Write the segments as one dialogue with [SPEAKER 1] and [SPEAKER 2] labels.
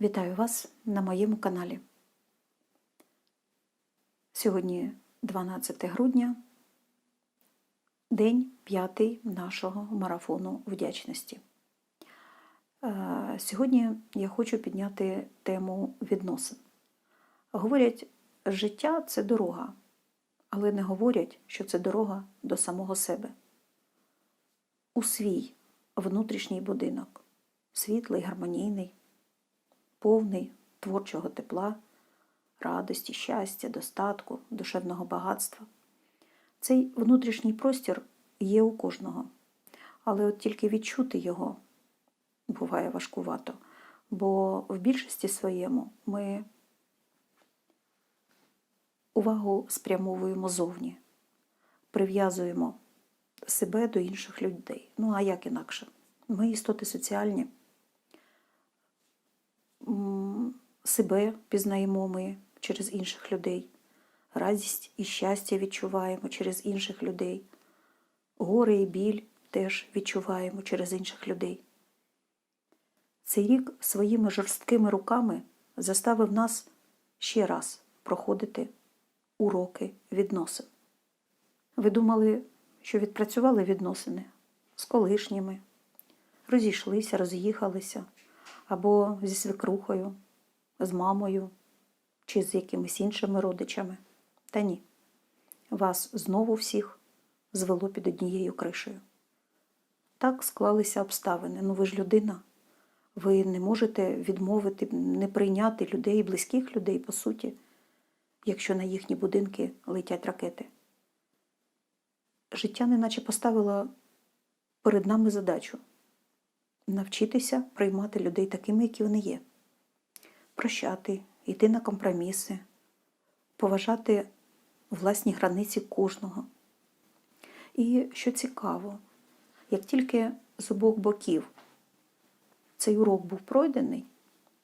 [SPEAKER 1] Вітаю вас на моєму каналі. Сьогодні 12 грудня, день п'ятий нашого марафону вдячності. Е, Сьогодні я хочу підняти тему відносин. Говорять, життя це дорога, але не говорять, що це дорога до самого себе. У свій внутрішній будинок, світлий, гармонійний повний творчого тепла, радості, щастя, достатку, душевного багатства. Цей внутрішній простір є у кожного, але от тільки відчути його буває важкувато, бо в більшості своєму ми увагу спрямовуємо зовні, прив'язуємо себе до інших людей. Ну а як інакше? Ми істоти соціальні себе пізнаємо ми через інших людей, радість і щастя відчуваємо через інших людей, горе і біль теж відчуваємо через інших людей. Цей рік своїми жорсткими руками заставив нас ще раз проходити уроки відносин. Ви думали, що відпрацювали відносини з колишніми, розійшлися, роз'їхалися або зі свекрухою, з мамою чи з якимись іншими родичами. Та ні, вас знову всіх звело під однією кришею. Так склалися обставини. Ну ви ж людина. Ви не можете відмовити, не прийняти людей, близьких людей, по суті, якщо на їхні будинки летять ракети. Життя неначе поставило перед нами задачу навчитися приймати людей такими, які вони є, прощати, йти на компроміси, поважати власні границі кожного. І що цікаво, як тільки з обох боків цей урок був пройдений,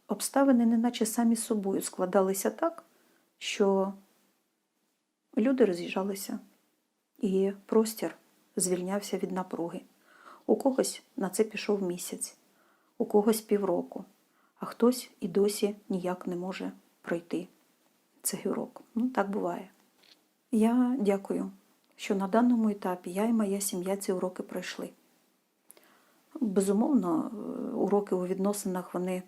[SPEAKER 1] обставини, неначе самі собою складалися так, що люди роз'їжджалися, і простір звільнявся від напруги. У когось на це пішов місяць, у когось півроку, а хтось і досі ніяк не може пройти цей урок. Ну, так буває. Я дякую, що на даному етапі я і моя сім'я ці уроки пройшли. Безумовно, уроки у відносинах вони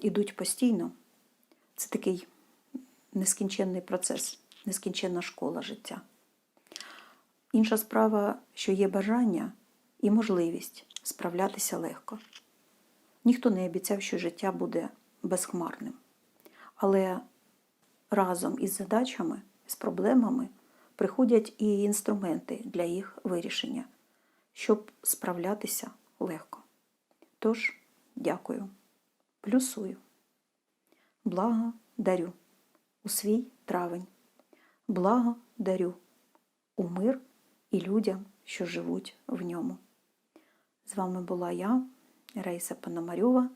[SPEAKER 1] йдуть постійно. Це такий нескінченний процес, нескінченна школа життя. Інша справа, що є бажання і можливість справлятися легко. Ніхто не обіцяв, що життя буде безхмарним. Але разом із задачами, з проблемами приходять і інструменти для їх вирішення, щоб справлятися легко. Тож, дякую, плюсую. Благо дарю у свій травень. Благо дарю у мир і людям, що живуть в ньому. З вами була я, Рейса Пономарьова,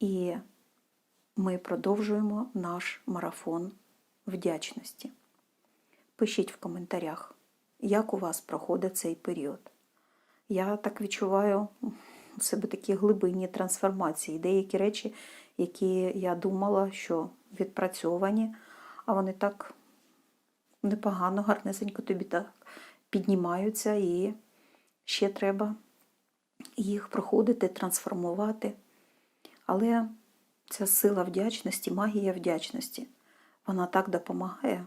[SPEAKER 1] і ми продовжуємо наш марафон вдячності. Пишіть в коментарях, як у вас проходить цей період. Я так відчуваю у себе такі глибинні трансформації, деякі речі, які я думала, що відпрацьовані, а вони так непогано, гарнесенько тобі так піднімаються і ще треба їх проходити, трансформувати. Але ця сила вдячності, магія вдячності, вона так допомагає.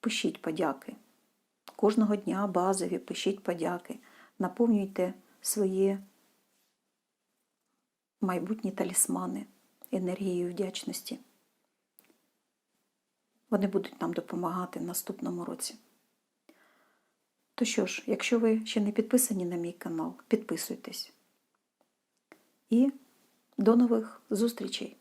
[SPEAKER 1] Пишіть подяки. Кожного дня базові пишіть подяки, наповнюйте свої майбутні талісмани енергією вдячності. Вони будуть нам допомагати в наступному році. То що ж, якщо ви ще не підписані на мій канал, підписуйтесь. І до нових зустрічей!